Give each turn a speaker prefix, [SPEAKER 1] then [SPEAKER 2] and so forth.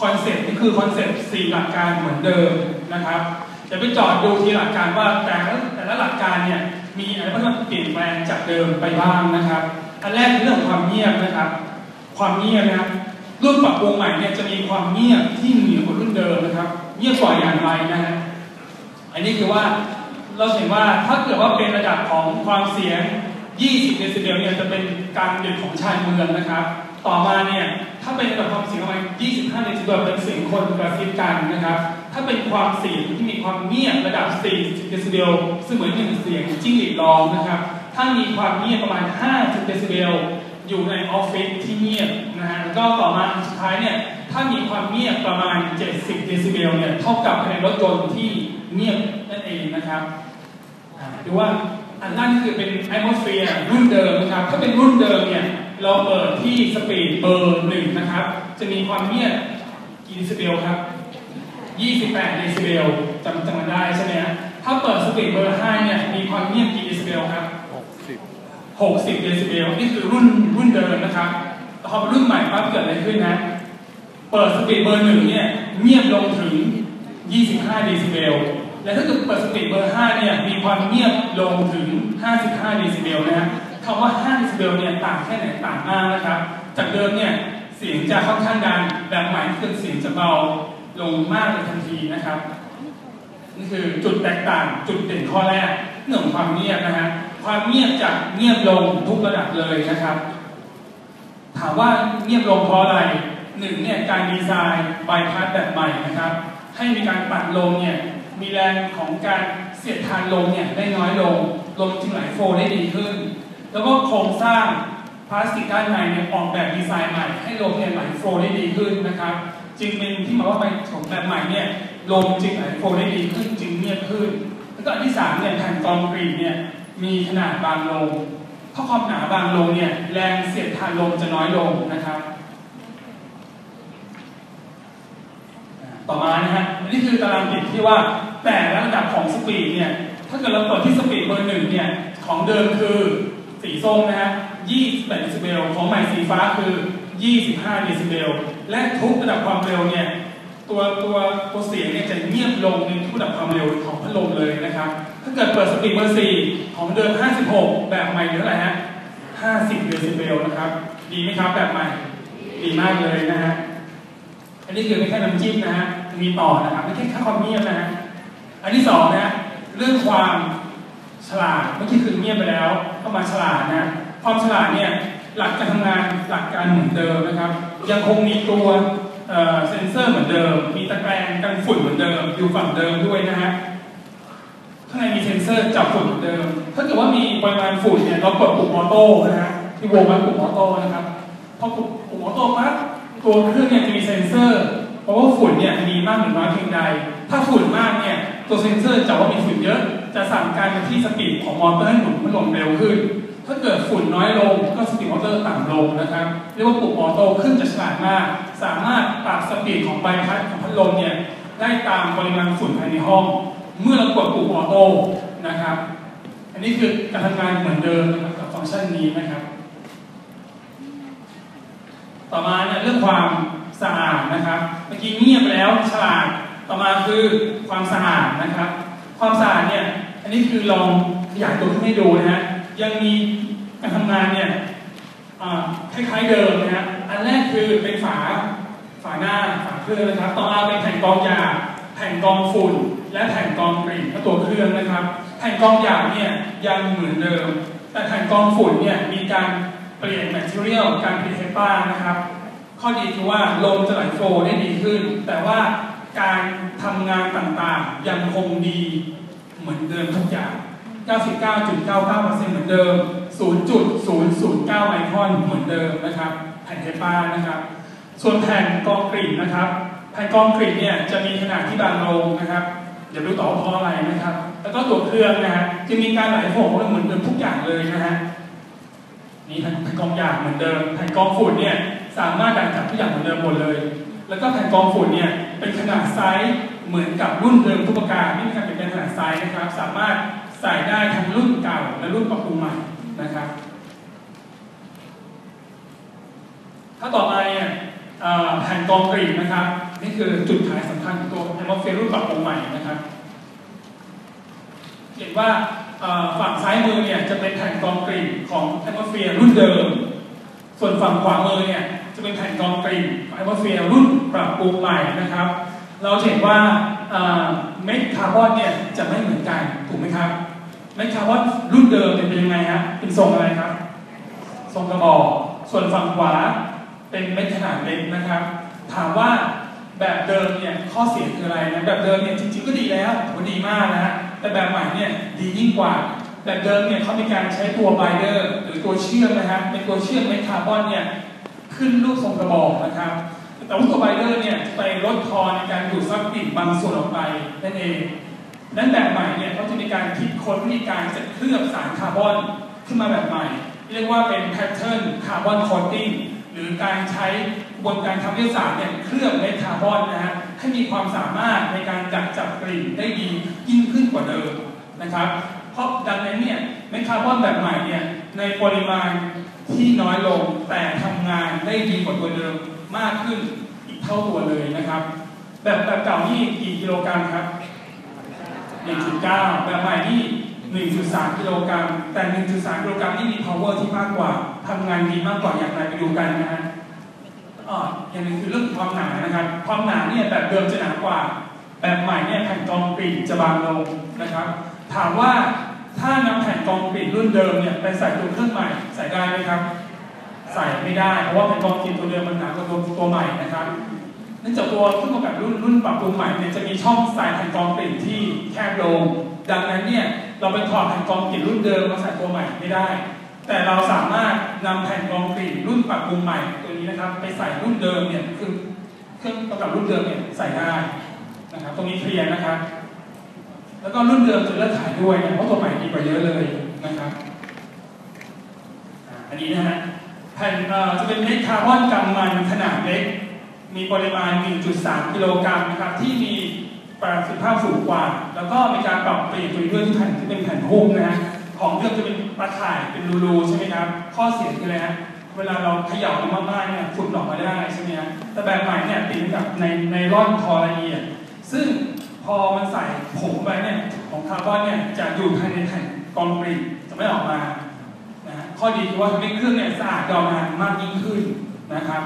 [SPEAKER 1] คอนเซ็ปต์นี่คือคอนเซ็ปต์สี่หลักการเหมือนเดิมนะครับจะไปจอดดูทีหลักการว่าแต่ละแต่ละหลักการเนี่ยมีอะไรบ้างที่เปลี่ยนแปลงจากเดิมไปบ้างนะครับอันแรกคือเรื่องความเงียบนะครับ ความเงียบนะรุ่นปรับปรุงใหม่เนี่ยจะมีความเงียบที่เหนือกว่ารุ่นเดิมนะครับ เงียบกว่าอย่างไรนะฮะอันนี้คือว่าเราเห็นว่าถ้าเกิดว่าเป็นระดับของความเสียง 20 เดซิเบลเนี่ยจะเป็นการดึกของชายเมืองนะครับ ต่อมาเนี่ยถ้าเป็นระดับความเสียงประมาณ25เดซิเบลเป็นเสียงคนกระซิบกันนะครับ ถ้าเป็นความเสียงที่มีความเงียบระดับ40เดซิเบลซึ่งเหมือนหนึ่งเสียงจิ้งหรีดร้องนะครับ ถ้ามีความเงียบประมาณ50เดซิเบลอยู่ในออฟฟิศที่เงียบนะฮะแล้วก็ต่อมาสุดท้ายเนี่ยถ้ามีความเงียบประมาณ 70 เดซิเบลเนี่ยเท่ากับในรถยนต์ที่เงียบนั่นเองนะครับดูว่าอันนั้นคือเป็น atmosphere รุ่นเดิมนะครับ ถ้าเป็นรุ่นเดิมเนี่ย เราเปิดที่สปีดเบอร์หนึ่งนะครับ จะมีความเงียบกี่เดซิเบลครับ 28เดซิเบลจำจำมันได้ใช่ไหมฮะถ้าเปิดสปีดเบอร์5เนี่ยมีความเงียบกี่เดซิเบลครับ 60เดซิเบลนี่คือรุ่นรุ่นเดิมนะครับแต่พอเป็นรุ่นใหม่ปั๊บเกิดอะไรขึ้นนะเปิดสปีดเบอร์หนึ่งเนี่ยเงียบลงถึง 25เดซิเบลและถ้าเกิดเปิดสปีดเบอร์5เนี่ยมีความเงียบลงถึง 55เดซิเบลนะฮะ คำว่า5เดซิเบลเนี่ยต่างแค่ไหนต่างมากนะครับ จากเดิมเนี่ยเสียงจะค่อนข้างดังแบบใหม่คือเสียงจะเบาลงมากเลยทันทีนะครับนี่คือจุดแตกต่างจุดเด่นข้อแรกเรื่องของความเงียบนะฮะความเงียบจะเงียบลงทุกระดับเลยนะครับ ถามว่าเงียบลงเพราะอะไรหนึ่งเนี่ยการดีไซน์ใบพัดแบบใหม่นะครับ ให้มีการปัดลมเนี่ยมีแรงของการเสียดทานลมเนี่ยได้น้อยลงลมจึงไหลโฟลได้ดีขึ้น แล้วก็โครงสร้างพลาสติกด้านในเนี่ยออกแบบดีไซน์ใหม่ ให้ลมเนี่ยไหลโฟลได้ดีขึ้นนะครับ จึงเป็นที่มาว่าไปของแบบใหม่เนี่ยลมจึงไหลโฟลได้ดีขึ้นจึงเงียบขึ้น แล้วก็อันที่สามเนี่ยแผ่นคอนกรีตเนี่ยมีขนาดบางลงเพราะความหนาบางลงเนี่ยแรงเสียดทานลมจะน้อยลงนะครับ ต่อมานะฮะนนี้คือตารางติดที่ว่าแต่ละระดับของสปีดเนี่ยถ้าเกิดเราเปิดที่สปีดเบอร์หนึ่งเนี่ยของเดิมคือ สีส้มนะฮะ28เดซิเบลของใหม่สีฟ้าคือ 25เดซิเบลและทุกระดับความเร็วเนี่ยตัวตัวตัวเสียงเนี่ยจะเงียบลงในทุกระดับความเร็วของพัดลมเลยนะครับถ้าเกิดเปิดสปีดเบอร์สี่ของเดิม 56 แบบใหม่เหลืออะไรฮะ50เดซิเบลนะครับ ดีไหมครับแบบใหม่ ดีมากเลยนะฮะอันนี้คือไม่แค่น้ำจิ้มนะฮะมีต่อนะครับไม่ใช่แค่ความเงียบนะฮะอันที่สองนะเรื่องความ ฉลาดเมื่อกี้คือเงียบไปแล้วก็มาฉลาดนะความฉลาดเนี่ยหลักการทำงานหลักการเหมือนเดิมนะครับ ยังคงมีตัวเซนเซอร์เหมือนเดิม มีตะแกรงกันฝุ่นเหมือนเดิม อยู่ฝั่งเดิมด้วยนะฮะข้างในมีเซนเซอร์จับฝุ่นเหมือนเดิม ถ้าเกิดว่ามีปริมาณฝุ่นเนี่ยเรากดปุ่มออโต้นะฮะที่วงไว้ปุ่มออโต้นะครับพอกดปุ่มออโต้ปั๊บตัวเครื่องเนี่ยจะมีเซนเซอร์เพราะว่าฝุ่นเนี่ยมีมากหรือน้อยเพียงใด ถ้าฝุ่นมากเนี่ยตัวเซนเซอร์จะว่ามีฝุ่นเยอะ จะสั่งการไปที่สปีดของมอเตอร์ให้หมุนพัดลมเร็วขึ้น ถ้าเกิดฝุ่นน้อยลงก็สปีดมอเตอร์ต่ำลงนะครับ เรียกว่าปุ่มออโต้ขึ้นจะฉลาดมาก สามารถปรับสปีดของใบพัดของพัดลมเนี่ยได้ตามปริมาณฝุ่นภายในห้อง เมื่อเรากดปุ่มออโต้นะครับ อันนี้คือการทำงานเหมือนเดิมนะครับกับฟังก์ชันนี้นะครับ ต่อมาเนี่ยเรื่องความสะอาดนะครับ เมื่อกี้เงียบแล้วฉลาดต่อมาคือความสะอาดนะครับ ความสะอาดเนี่ย อันนี้คือลองขยายตัวขึ้นให้ดูนะฮะ ยังมีการทำงานเนี่ยคล้ายๆเดิมนะฮะ อันแรกคือเป็นฝา ฝาหน้า ฝาเครื่องนะครับ ต่อมาเป็นแผ่นกองยา แผ่นกองฝุ่น และแผ่นกองกลิ่นและตัวเครื่องนะครับ แผ่นกองยาเนี่ยยังเหมือนเดิม แต่แผ่นกองฝุ่นเนี่ยมีการเปลี่ยนแมทเทียลการผลิตเทปป้านะครับ ข้อดีคือว่าลมจะไหลโฟได้ดีขึ้น แต่ว่าการทำงานต่างๆยังคงดี เหมือนเดิมทุกอย่าง 99.99%เหมือนเดิม 0.009 ไมครอนเหมือนเดิมนะครับแผ่นเทปป้านะครับ ส่วนแผ่นกรองกลิ่นะครับ แผ่นกรองกลิ่นเนี่ยจะมีขนาดที่บางลงนะครับ เดี๋ยวดูต่อว่าเพราะอะไรนะครับ แล้วก็ตัวเครื่องนะฮะจะมีการไหลโฟลว์เหมือนเดิมทุกอย่างเลยนะฮะนี่แผ่นกรองยางเหมือนเดิม แผ่นกรองฝุ่นเนี่ยสามารถดันจับทุกอย่างเหมือนเดิมหมดเลย แล้วก็แผ่นกรองฝุ่นเนี่ยเป็นขนาดไซส์ เหมือนกับรุ่นเดิมทุกประการไม่มีการเปลี่ยนแปลงขนาดไซส์นะครับ สามารถใส่ได้ทั้งรุ่นเก่าและรุ่นปรับปรุงใหม่นะครับถ้าต่อมาเนี่ยเอ่อแผ่นกองกรีดนะครับ นี่คือจุดขายสำคัญของตัวแอมโมเฟียรุ่นปรับปรุงใหม่นะครับเห็นว่าฝั่งซ้ายมือเนี่ยจะเป็นแผ่นกองกรีดของแอมโมเฟียรุ่นเดิม ส่วนฝั่งขวามือเนี่ยจะเป็นแผ่นกองกรีดของแอมโมเฟียรุ่นปรับปรุงใหม่นะครับ เราเห็นว่าเม็ดคาร์บอนเนี่ยจะไม่เหมือนกันถูกไหมครับเม็ดคาร์บอนรุ่นเดิมเนี่ยเป็นยังไงฮะเป็นทรงอะไรครับ ทรงกระบอกส่วนฝั่งขวาเป็นเม็ดขนาดเล็กนะครับ ถามว่าแบบเดิมเนี่ยข้อเสียคืออะไรนะแบบเดิมเนี่ยจริงๆก็ดีแล้วถือว่าดีมากนะฮะแต่แบบใหม่เนี่ยดียิ่งกว่าแบบเดิมเนี่ยเขามีการใช้ตัวไบเดอร์หรือตัวเชื่อมนะฮะเป็นตัวเชื่อมเม็ดคาร์บอนเนี่ยขึ้นรูปทรงกระบอกนะครับ แต่ว่าตัวไบเดอร์เนี่ยไปลดทอนในการดูดซับกลิ่นบางส่วนออกไปนั่นเอง นั้นแบบใหม่เนี่ยเขาจะมีการคิดค้นวิธีการจะเคลือบสารคาร์บอนขึ้นมาแบบใหม่ เรียกว่าเป็น pattern carbon coating หรือการใช้กระบวนการทางวิทยาศาสตร์เนี่ยเคลือบเม็ดคาร์บอนนะฮะให้มีความสามารถในการดักจับกลิ่นได้ดียิ่งขึ้นกว่าเดิมนะครับ เพราะดังนั้นเนี่ยเม็ดคาร์บอนแบบใหม่เนี่ยในปริมาณที่น้อยลงแต่ทำงานได้ดีกว่าตัวเดิม มากขึ้นอีกเท่าตัวเลยนะครับ แบบแบบเก่านี่กี่กิโลกรัมครับ 1.9 แบบใหม่นี่1.3 กิโลกรัม แต่ 1.3 กิโลกรัมนี่มี power ที่มากกว่าทำงานดีมากกว่าอย่างไรไปดูกันนะฮะอ่าอย่างหนึงคือเรื่องความหนานะครับ ความหนาเนี่ยแบบเดิมจะหนากว่า แบบใหม่เนี่ยแผ่นกองกรีดจะบางลงนะครับ ถามว่าถ้านำแผ่นกองกรีดรุ่นเดิมเนี่ยไปใส่ตัวเครื่องใหม่ใส่ได้ไหมครับ ใส่ไม่ได้ เพราะว่าแผ่นกองกรีดตัวเดิมมันหนากว่าตัวตัวใหม่นะครับเนื่องจากตัวเครื่องออกแบบรุ่นรุ่นปรับปรุงใหม่เนี่ยจะมีช่องใส่แผ่นกองกลิ่นที่แคบลง ดังนั้นเนี่ยเราไปถอดแผ่นกองกลิ่นรุ่นเดิมมาใส่ตัวใหม่ไม่ได้ แต่เราสามารถนำแผ่นกองกลิ่นรุ่นปรับปรุงใหม่ตัวนี้นะครับ ไปใส่รุ่นเดิมเนี่ยคือเครื่องประกับรุ่นเดิมเนี่ยใส่ได้นะครับ ตรงนี้เคลียร์นะครับ แล้วก็รุ่นเดิมจะเลิกขายด้วยนะเพราะตัวใหม่ดีกว่าเยอะเลยนะครับอันนี้นะฮะ แผ่นจะเป็นเม็ดคาร์บอนกำมันขนาดเล็ก มีปริมาณ 1.3 กิโลกรัมนะครับที่มีประสิทธิภาพสูงกว่า แล้วก็มีการปรับเปลี่ยนตัวด้วยที่แผ่นที่เป็นแผ่นหุ้มนะฮะของเดิมจะเป็นตะข่ายเป็นรูๆใช่ไหมครับ ข้อเสียคืออะไรฮะเวลาเราเขย่ามันมากๆเนี่ยฝุ่นออกมาได้ใช่ไหมฮะแต่แบบใหม่เนี่ยติดกับในในร่อนทอละเอียด ซึ่งพอมันใส่ผงไปเนี่ยของคาร์บอนเนี่ยจะอยู่ภายในแผ่นกรองกรีจะไม่ออกมา ข้อดีคือว่าทำให้เครื่องเนี่ยสะอาดยาวนานมากยิ่งขึ้นนะครับ